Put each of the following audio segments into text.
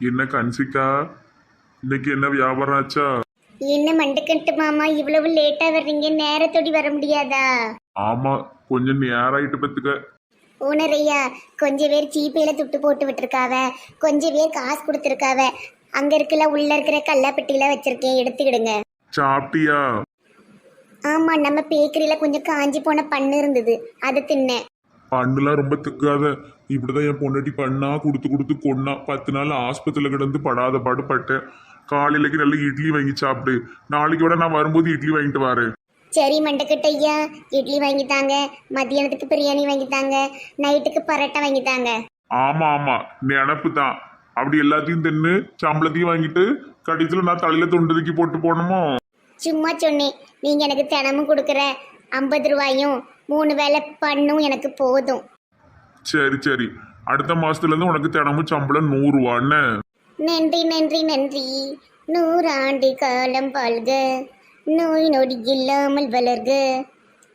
என்ன கன்சிக்கா இன்னைக்கு என்ன வியாபாரம் ஆச்சா? என்ன மண்டுக்கட்டு மாமா இவ்வளவு லேட்டா வர்றீங்க நேரத்தோடி வர முடியாதா? ஆமா கொஞ்சம் நேராயிட்டு பத்துக்க. ஓனரையா கொஞ்சம் பேர் ஜிபேல துட்டு போட்டு விட்டுருக்காவ. கொஞ்சம் பேர் காசு கொடுத்துருக்காவ. அங்க இருக்கல உள்ள இருக்கிற கல்லாப்பெட்டியில வச்சிருக்கேன் எடுத்துக்கிடுங்க. சாப்பிட்டியா? ஆமா நம்ம பேக்கரியில கொஞ்சம் காஞ்சி போன பண்ணு இருந்தது. அது தின்னேன். பண்ணுலாம் ரொம்ப திக்காத. இப்படிதான் என் பொண்டாட்டி பண்ணா கொடுத்து கொடுத்து கொன்னா. பத்து நாள் ஆஸ்பத்திரியில் கிடந்து படாத பாடு பட்டேன் காலையிலக்கு நல்ல இட்லி வாங்கி சாப்பிடு. நாளைக்கு விட நான் வரும்போது இட்லி வாங்கிட்டு வரேன். சரி மண்டக்கட்டு ஐயா. இட்லி வாங்கித்தாங்க மத்தியானத்துக்கு பிரியாணி வாங்கித்தாங்க நைட்டுக்கு பரோட்டா வாங்கித்தாங்க ஆமா ஆமா. நினப்பு தான். அப்படி எல்லாத்தையும் தின்னு சம்பளத்தையும் வாங்கிட்டு கடைசியில் நான் தலையில தொண்டு தூக்கி போட்டு போகணுமோ? சும்மா சொன்னேன். நீங்க எனக்கு தினமும் கொடுக்குற ஐம்பது ரூபாயும் மூணு வேளை பண்ணும் எனக்கு போதும். சரி சரி. அடுத்த மாசத்துல இருந்து உனக்கு தினமும் சம்பளம் நூறுவான்னு நன்றி நன்றி நன்றி. நூறாண்டு காலம் வாழ்க. நோய் நொடி இல்லாமல் வளர்க.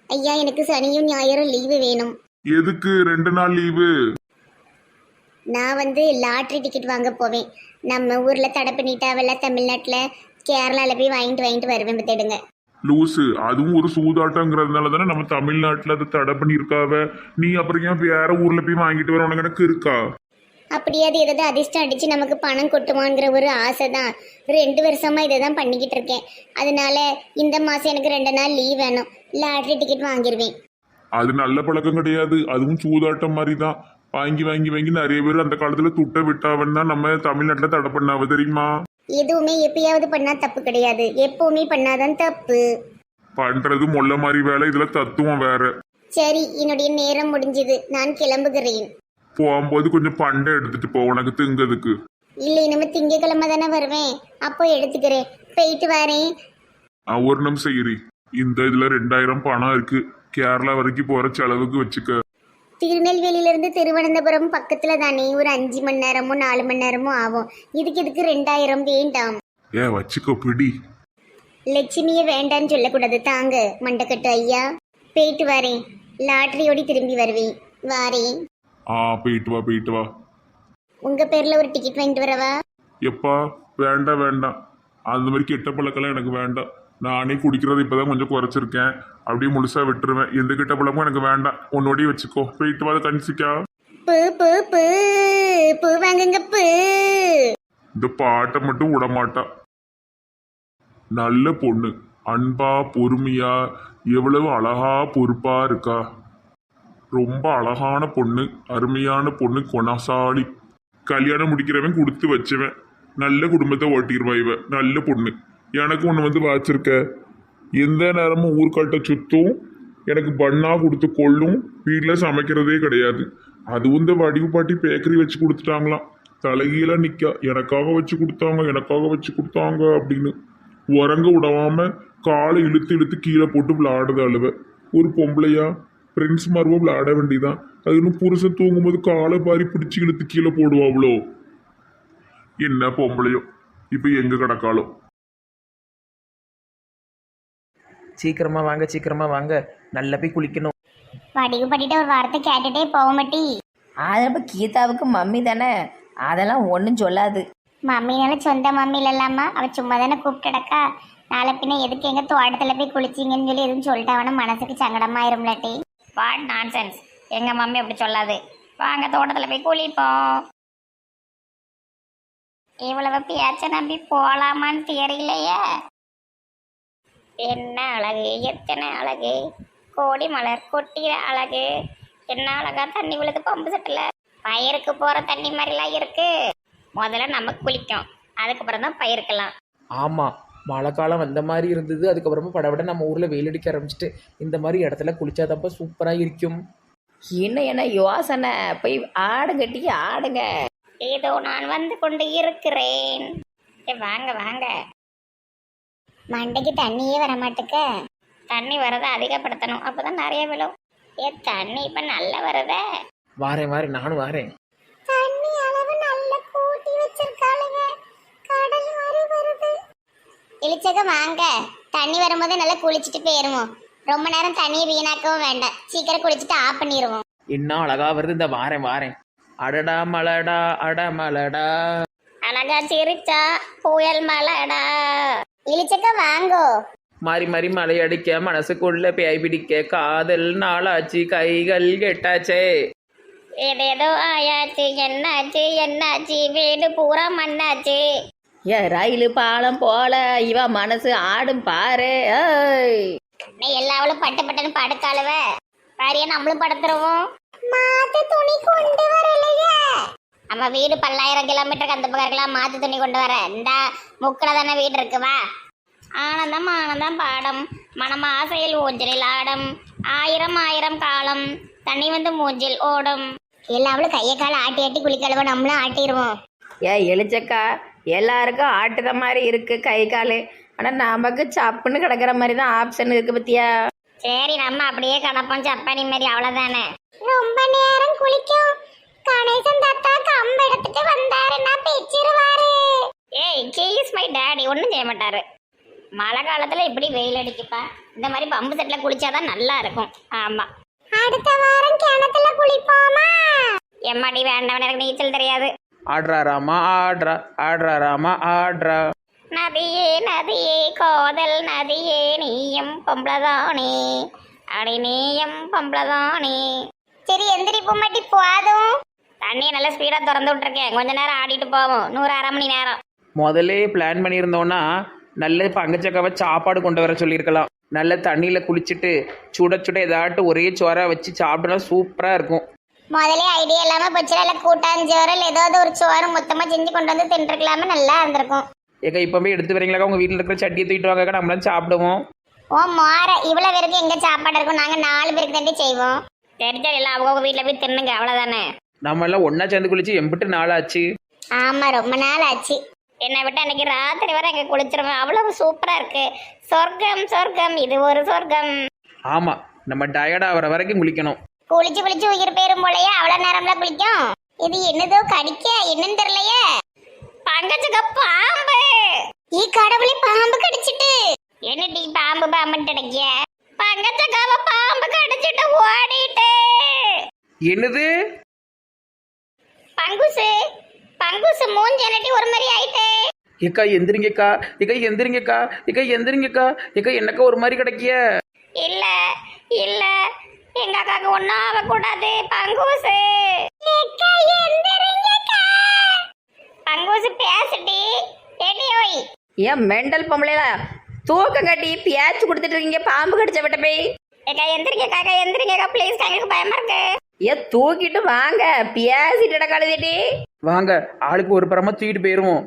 ஐயா எனக்கு சனியும் ஞாயிறும் லீவு வேணும். எதுக்கு ரெண்டு நாள் லீவு? நான் வந்து லாட்ரி டிக்கெட் வாங்க போவேன். நம்ம ஊரில் தடை பண்ணிட்டாவல்ல தமிழ்நாட்டில் கேரளாவில் போய் வாங்கிட்டு வாங்கிட்டு வருவேன் பத்திடுங்க லூசு. அதுவும் ஒரு சூதாட்டங்கிறதுனால தானே நம்ம தமிழ்நாட்டில் அதை தடை பண்ணியிருக்காவ? நீ அப்புறம் ஏன் வேற ஊர்ல போய் வாங்கிட்டு வர உனக்கு எனக்கு இருக்கா? அப்படியாவது ஏதாவது அதிர்ஷ்டம் அடித்து நமக்கு பணம் கொட்டுமாங்கிற ஒரு ஆசை தான். ரெண்டு வருஷமாக இதை தான் பண்ணிக்கிட்டு இருக்கேன். அதனால இந்த மாதம் எனக்கு ரெண்டு நாள் லீவ் வேணும். லாட்ரி டிக்கெட் வாங்கிடுவேன் அது நல்ல பழக்கம் கிடையாது. அதுவும் சூதாட்டம் மாதிரி தான். வாங்கி வாங்கி வாங்கி நிறைய பேர் அந்த காலத்துல துட்ட விட்டாவன்னு தான் நம்ம தமிழ்நாட்டில் தடை பண்ணாவ தெரியுமா? எதுவுமே எப்பயாவது பண்ணால் தப்பு கிடையாது. எப்பவுமே பண்ணாதான் தப்பு. பண்றது மொல்ல மாதிரி வேலை இதுல தத்துவம் வேற. சரி என்னுடைய நேரம் முடிஞ்சது. நான் கிளம்புகிறேன். போகும்போது கொஞ்சம் பண்டை எடுத்துட்டு போ உனக்கு திங்கிறதுக்கு. இல்லை இனிமே திங்கக்கிழமை தானே வருவேன். அப்போ எடுத்துக்கிறேன். போயிட்டு வரேன். நான் ஒரு நிமிஷம் இரு. இந்த இதுல ரெண்டாயிரம் பணம் இருக்கு. கேரளா வரைக்கும் போற செலவுக்கு வச்சுக்க. திருநெல்வேலியிலிருந்து திருவனந்தபுரம் பக்கத்தில் தானே? ஒரு அஞ்சு மணி நேரமோ நாலு மணி நேரமோ ஆகும். இதுக்கு இதுக்கு ரெண்டாயிரம் வேண்டாம். ஏ வச்சுக்கோ பிடி. லட்சுமியை வேண்டான்னு சொல்லக்கூடாது. தாங்க மண்டக்கட்டு ஐயா. போயிட்டு வரேன். லாட்ரியோடி திரும்பி வருவேன். வாரேன். ஆ போயிட்டு வா போயிட்டு வா. உங்கள் பேரில் ஒரு டிக்கெட் வாங்கிட்டு வரவா? எப்பா வேண்டாம் வேண்டாம். அந்த மாதிரி கெட்ட பழக்கம்லாம் எனக்கு வேண்டாம். நானே குடிக்கிறத இப்போதான் கொஞ்சம் குறைச்சிருக்கேன். அப்படியே முழுசா விட்டுருவேன். எந்த கெட்ட பழக்கமும் எனக்கு வேண்டாம். உன்னோடய வச்சுக்கோ. போயிட்டு வா கன்சிக்கா பூ பூ பூ. பூ வாங்குங்க பூ. இந்த பாட்டை மட்டும் விட மாட்டா நல்ல பொண்ணு. அன்பா பொறுமையா எவ்வளவு அழகா பொறுப்பா இருக்கா. ரொம்ப அழகான பொண்ணு. அருமையான பொண்ணு கொணசாலி கல்யாணம் முடிக்கிறவன் கொடுத்து வச்சவன். நல்ல குடும்பத்தை ஓட்டிடுவா இவ. நல்ல பொண்ணு. எனக்கு ஒன்று வந்து வாச்சிருக்க. எந்த நேரமும் ஊர்கட்ட சுத்தும் எனக்கு பண்ணா கொடுத்து கொள்ளும் வீட்டில் சமைக்கிறதே கிடையாது. அதுவும் இந்த வடிவு பாட்டி பேக்கரி வச்சு கொடுத்துட்டாங்களாம். தலைகீழாக நிற்க எனக்காக வச்சு கொடுத்தாங்க எனக்காக வச்சு கொடுத்தாங்க அப்படின்னு. உறங்க விடாம காலை இழுத்து இழுத்து கீழே போட்டு விளையாடுது அழுவ. ஒரு பொம்பளையா ஃப்ரெண்ட்ஸ் மார்போ விளையாட வேண்டியதான் அது இன்னும் புருஷன் தூங்கும்போது காலை பாரி பிடிச்சி இழுத்து கீழே போடுவாங்களோ என்ன பொம்பளையோ. இப்போ எங்கே கிடக்காலோ சீக்கிரமா வாங்க சீக்கிரமா வாங்க. நல்லா போய் குளிக்கணும். வடிவு பண்ணிட்டு ஒரு வார்த்தை கேட்டுட்டே போக மாட்டி. அது அப்போ கீதாவுக்கு மம்மி தானே. அதெல்லாம் ஒன்றும் சொல்லாது. மம்மினால சொந்த மம்மி இல்லாமா அவ சும்மா தானே கூப்பிட்டுடக்கா நாளை பின்ன எதுக்கு எங்க தோட்டத்துல போய் குளிச்சிங்கன்னு சொல்லி எதுவும் சொல்லிட்டாவனா மனசுக்கு சங்கடமாயிரும்லாட்டி வாட் நான்சென்ஸ் எங்கள் மம்மி அப்படி சொல்லாது. வாங்க தோட்டத்தில் போய் குளிப்போம். இவ்வளவு பேச்ச நம்பி போலாமான்னு தெரியலையே. என்ன அழகு? எத்தனை அழகு? கோடி மலர் கொட்டிய அழகு. என்ன அழகா தண்ணி விழுது பம்பு செட்டில்? பயிருக்கு போற தண்ணி மாதிரிலாம் இருக்கு. முதல்ல நம்ம குளிக்கும் அதுக்கப்புறம் தான் பயிருக்கலாம். ஆமாம் மழை காலம் வந்த மாதிரி இருந்தது. அதுக்கப்புறமா படபட நம்ம ஊரில் வெயில் அடிக்க ஆரம்பிச்சிட்டு இந்த மாதிரி இடத்துல குளிச்சாதப்ப சூப்பராக இருக்கும். இன்னும் என்ன யோசனை? போய் ஆடு கட்டி ஆடுங்க. ஏதோ நான் வந்து கொண்டு இருக்கிறேன். ஏ, வாங்க வாங்க. மண்டைக்கு தண்ணியே வர மாட்டுக்க தண்ணி வரதை அதிகப்படுத்தணும். அப்பதான் நிறைய விழும். ஏ தண்ணி இப்ப நல்லா வருதே. வாரேன் வாரேன். நானும் வாரேன். தண்ணி அளவு நல்லா கூட்டி வச்சிருக்காளுங்க. கடல் மாதிரி வருது. இளிச்சக வாங்க. தண்ணி வரும்போது நல்லா குளிச்சுட்டு போயிருவோம். ரொம்ப நேரம் தண்ணியை வீணாக்கவும் வேண்டாம். சீக்கிரம் குளிச்சுட்டு ஆஃப் பண்ணிடுவோம் என்ன அழகா வருது. இந்த வாரேன் வாரேன். அடடா மலடா அட மலடா கனகா சிரிச்சா புயல் மலடா. இழிச்சக்க வாங்கோ. மாறி மாறி மலை அடிக்க மனசுக்குள்ள பேய் பிடிக்க காதல் நாளாச்சு கைகள் கெட்டாச்சே. ஏதேதோ ஆயாச்சு என்னாச்சு என்னாச்சு வீடு பூரா மண்ணாச்சு. ஏ ரயில் பாலம் போல இவ மனசு ஆடும் பாரு ஏய். நீ எல்லாவளும் பட்டு பட்டுன்னு படுக்காளுவ பாரியா நம்மளும் படுத்துருவோம். மாத்து துணி கொண்டு வரலையே. நம்ம வீடு பல்லாயிரம் கிலோமீட்டருக்கு அந்த பக்கம் இருக்கலாம். மாத்து துணி கொண்டு வர. இந்த முக்கில் தானே வீடு இருக்கு வா. ஆனந்தம் ஆனந்தம் பாடம். மனம் ஆசையில் ஊஞ்சலில் ஆடம். ஆயிரம் ஆயிரம் காலம். தண்ணி வந்து மூஞ்சில் ஓடும். எல்லாவளும் கையை கால ஆட்டி ஆட்டி குளிக்கழுவ நம்மளும் ஆட்டிடுவோம். ஏ எலிச்சக்கா எல்லாருக்கும் ஆட்டுத மாதிரி இருக்கு கை காலு. ஆனா நமக்கு சப்புன்னு கிடக்குற மாதிரி தான் ஆப்ஷன் இருக்கு பத்தியா? சரி நம்ம அப்படியே கிடப்போம். சப்பானி மாதிரி அவ்வளோதானே ரொம்ப நேரம் குளிக்கும். கணேசன் தாத்தா கம்பு எடுத்துட்டு வந்தாருன்னா பிச்சிருவாரு? ஏய் கேஸ் மை டேடி ஒன்றும் செய்ய மாட்டாரு. மழை காலத்தில் இப்படி வெயில் அடிக்குப்பா. இந்த மாதிரி பம்பு செட்டில் குளிச்சாதான் நல்லா இருக்கும். ஆமாம் அடுத்த வாரம் கிணத்துல குளிப்போமா? எம்மாடி வேண்டாம் எனக்கு நீச்சல் தெரியாது. ஆடுறா ராமா ஆடுறா. ஆடுறா ராமா ஆடுறா. நதியே நதியே கோதல் நதியே நீயும் பொம்பளதானே. அடி நீயும் பொம்பளதானே. சரி எந்திரி பொம்மாட்டி போதும். தண்ணியை நல்லா ஸ்பீடாக திறந்து விட்டுருக்கேன். கொஞ்ச நேரம் ஆடிட்டு போவோம். நூறு அரை மணி நேரம். முதல்லே பிளான் பண்ணியிருந்தோன்னா நல்ல பங்கச்சக்காவை சாப்பாடு கொண்டு வர சொல்லியிருக்கலாம். நல்ல தண்ணியில் குளிச்சுட்டு சுட சுட ஏதாட்டு ஒரே சோறா வச்சு சாப்பிட்டா சூப்பராக இருக்கும். முதலே ஐடியா இல்லாம போச்சுல இல்ல கூட்டாஞ்சோறு இல்ல ஏதாவது ஒரு சோறு மொத்தமா செஞ்சு கொண்டு வந்து தின்றுக்கலாம நல்லா இருந்திருக்கும். ஏக்கா இப்போ போய் எடுத்து வரீங்களாக்கா உங்கள் வீட்டில் இருக்கிற சட்டியை தூக்கிட்டு வாங்கக்கா நம்மளாம் சாப்பிடுவோம். ஓ மாற இவ்வளவு பேருக்கு எங்க சாப்பாடு இருக்கும்? நாங்க நாலு பேருக்கு தாண்டி செய்வோம். சரி சரி எல்லாம் அவங்க வீட்டில் போய் தின்னுங்க அவ்வளோதானே நம்ம எல்லாம் ஒன்றா சேர்ந்து குளிச்சு எம்பிட்டு நாளாச்சு. ஆமா ரொம்ப நாள் ஆச்சு என்னை விட்டு அன்னைக்கு ராத்திரி வரை அங்கே குளிச்சிருவேன். அவ்வளவு சூப்பராக இருக்கு. சொர்க்கம் சொர்க்கம். இது ஒரு சொர்க்கம். ஆமாம் நம்ம டயர்ட் ஆகிற வரைக்கும் குளிக்கணும். குளிச்சு குளிச்சு உயிர் பேரும் போலயே அவ்வளவு நேரம்ல குளிக்கும். இது என்னதோ கடிக்க என்னன்னு தெரியலையே. பங்கச்சுக்க பாம்பு. ஈ கடவுளே பாம்பு கடிச்சிட்டு. என்னடி பாம்பு பாம்புன்னு கிடைக்கிய? பங்கச்சக்காவ பாம்பு கடிச்சிட்டு ஓடிட்டு. என்னது? பங்குசு பங்குசு மூஞ்சி என்னட்டி ஒரு மாதிரி ஆயிட்டு. ஏக்கா எந்திரிங்கக்கா. ஏக்கா எந்திரிங்கக்கா. ஏக்கா எந்திரிங்கக்கா. ஏக்கா என்னக்கா ஒரு மாதிரி கிடைக்கிய? இல்ல இல்ல. எங்க அக்காக்கு ஒன்றும் ஆகக்கூடாது. பங்குசு. பங்குசு பேசுடி. ஏன் மெண்டல் பொம்பளைல தூக்கம் கட்டி பியாச்சு கொடுத்துட்டு இருக்கீங்க. பாம்பு கடிச்ச விட்ட போய். ஏக்கா எந்திரிங்க காக்கா எந்திரிங்கக்கா ப்ளீஸ் எங்களுக்கு பயமா இருக்கு. ஏ தூக்கிட்டு வாங்க. பியாசிட்டு கழுதிட்டி வாங்க ஆளுக்கு ஒரு புறமா தூக்கிட்டு போயிருவோம்.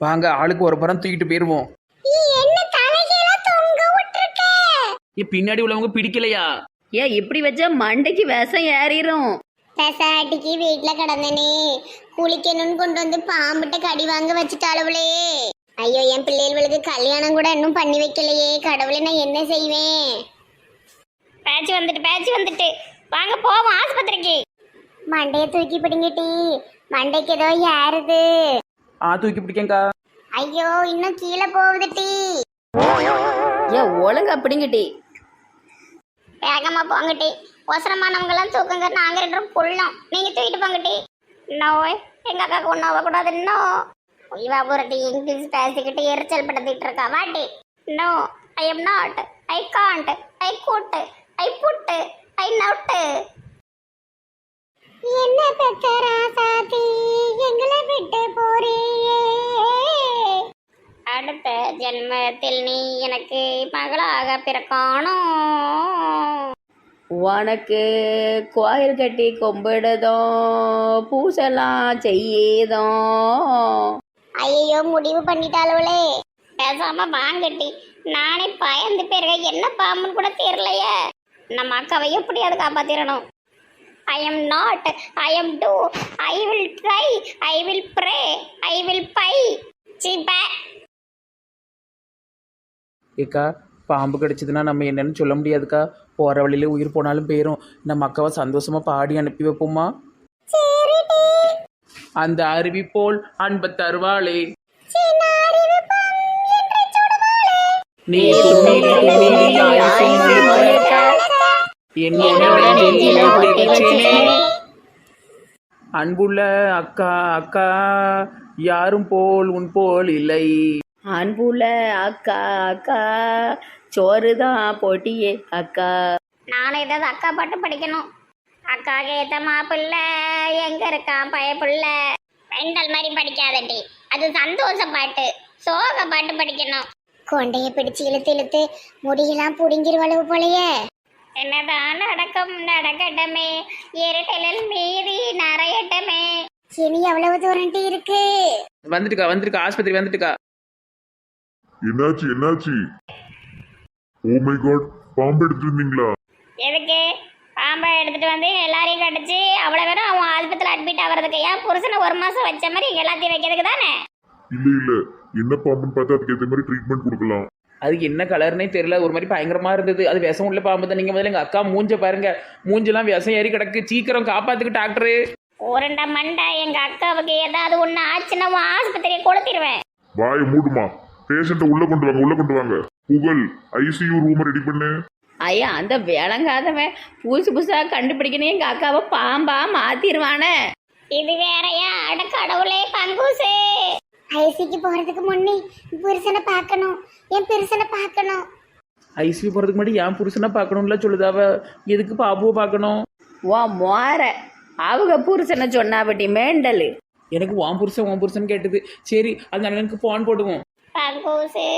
வாங்க ஆளுக்கு ஒரு புறம் தூக்கிட்டு போயிருவோம். பின்னாடி உள்ளவங்க பிடிக்கலையா? ஏ இப்படி வச்சா மண்டைக்கு விஷம் ஏறிடும் பெசாட்டிக்கு வீட்ல கிடந்தனே. குளிக்கணும்னு கொண்டு வந்து பாம்பிட்ட கடி வாங்க வச்சுட்டாளவளே. ஐயோ என் பிள்ளைகளுக்கு கல்யாணம் கூட இன்னும் பண்ணி வைக்கலையே. கடவுளே நான் என்ன செய்வேன்? பேச்சு வந்துட்டு பேச்சு வந்துட்டு. வாங்க போவோம் ஆஸ்பத்திரிக்கு. மண்டைய தூக்கி பிடிங்கிட்டி. மண்டைக்கு ஏதோ ஏறுது. ஆ தூக்கி பிடிக்கங்கா. ஐயோ இன்னும் கீழே போகுது டீ ஏ ஒழுங்கா பிடிங்கிட்டி. வேகமா போங்கட்டி. அவசரமானவங்க எல்லாம் தூக்குங்க நாங்க ரெண்டு பேரும் புள்ளோம் நீங்க தூக்கிட்டு போங்கட்டி நோய் எங்க அக்காக்கு ஒன்றும் ஆகக்கூடாது. நோ. இவா புரட்டி இங்கிலீஷ் பேசிக்கிட்டு எரிச்சல் படுத்திட்டு இருக்கா. வாட்டி no I am not I can't I could I put ஐ நவுட்டு என்ன பெத்த ராசாத்தி எங்களை விட்டு போறியே. அடுத்த ஜென்மத்தில் நீ எனக்கு மகளாக பிறக்கணும். உனக்கு கோயில் கட்டி கும்பிடுதோம் பூசெல்லாம் செய்யுதோம். ஐயோ முடிவு பண்ணிட்டாளவளே பேசாம வாங்கட்டி நானே பயந்து போயிருக்கேன் என்ன பாம்புன்னு கூட தெரியலையே. நம்ம அக்காவை எப்படியாவது காப்பாத்திரணும். I am not I am too I will try I will pray I will buy சிப்ப ஏக்கா பாம்பு கடிச்சதுன்னா நம்ம என்னன்னு சொல்ல முடியாதுக்கா. போகிற வழியில உயிர் போனாலும் போயிடும் நம்ம அக்காவை சந்தோஷமாக பாடி அனுப்பி வைப்போமா அந்த அருவி போல் அன்பு தருவாளே நீ அன்புள்ள அக்கா அக்கா யாரும் போல் உன் போல் இல்லை அன்புல அக்கா அக்கா சோறு தான் போட்டியே அக்கா. நானும் ஏதாவது அக்கா பாட்டு படிக்கணும். அக்காக்கு ஏத்த மாப்பிள்ள எங்க இருக்கான் பயப்புள்ள பெண்டல் மாதிரி படிக்காதடி. அது சந்தோஷ பாட்டு. சோக பாட்டு படிக்கணும். கொண்டைய பிடிச்சு இழுத்து இழுத்து முடியெல்லாம் புடுங்கிருவளவு போலயே. என்னதான் நடக்கும் நடக்கட்டமே. இருட்டலில் மீறி நரையட்டமே. இனி எவ்வளவு தூரண்டி இருக்கு? வந்துட்டுக்கா வந்துட்டுக்கா. ஆஸ்பத்திரி வந்துட்டுக்கா. என்னாச்சு என்னாச்சு? ஓ மை காட் பாம்பு எடுத்துட்டு இருந்தீங்களா எதுக்கு? பாம்பை எடுத்துட்டு வந்து எல்லாரையும் கடிச்சு அவ்வளோ பேரும் அவன் ஆஸ்பத்திரியில் அட்மிட் ஆகிறதுக்கு ஏன் புருஷனை ஒரு மாசம் வச்ச மாதிரி இங்க எல்லாத்தையும் வைக்கிறதுக்கு தானே? இல்ல இல்ல. என்ன பாம்புன்னு பார்த்து அதுக்கு ஏத்த மாதிரி ட்ரீட்மெண்ட் கொடுக்கலாம். அது என்ன கலர்னே தெரியல. ஒரு மாதிரி பயங்கரமா இருந்தது. அது விஷம் உள்ள பாம்பு தான். நீங்க முதல்ல எங்க அக்கா மூஞ்ச பாருங்க. மூஞ்செல்லாம் விஷம் ஏறி கிடக்கு. சீக்கிரம் காப்பாத்துக்கு டாக்டரு உருண்டை மண்டை எங்க அக்காவுக்கு ஏதாவது ஒன்று ஆச்சுன்னா உன் ஆஸ்பத்திரியை கொளுத்திடுவேன். வாயை மூடுமா. பேஷண்ட்டை உள்ள கொண்டு வாங்க உள்ள கொண்டு வாங்க. புகழ் ஐசியூ ரூம் ரெடி பண்ணு. ஐயா அந்த விளங்காதவன் புதுசு புதுசாக கண்டுபிடிக்கணும். எங்கள் அக்காவை பாம்பா மாத்திருவானே. இது வேறயா அட கடவுளே பங்கூசே. ஐசிக்கு போறதுக்கு முன்னே புருஷனை பார்க்கணும். என் பெருசனை பார்க்கணும். ஐசியூ போறதுக்கு முன்னாடி என் புருஷனை பார்க்கணும்ல சொல்லுதாவ எதுக்கு பாபுவை பார்க்கணும்? ஓ மோர. அவங்க புருஷனை சொன்னாபட்டி மேண்டலு. எனக்கு உன் புருஷன் உன் புருஷன் கேட்டது. சரி அந்த அண்ணனுக்கு போன் போடுவோம். பங்கூசே.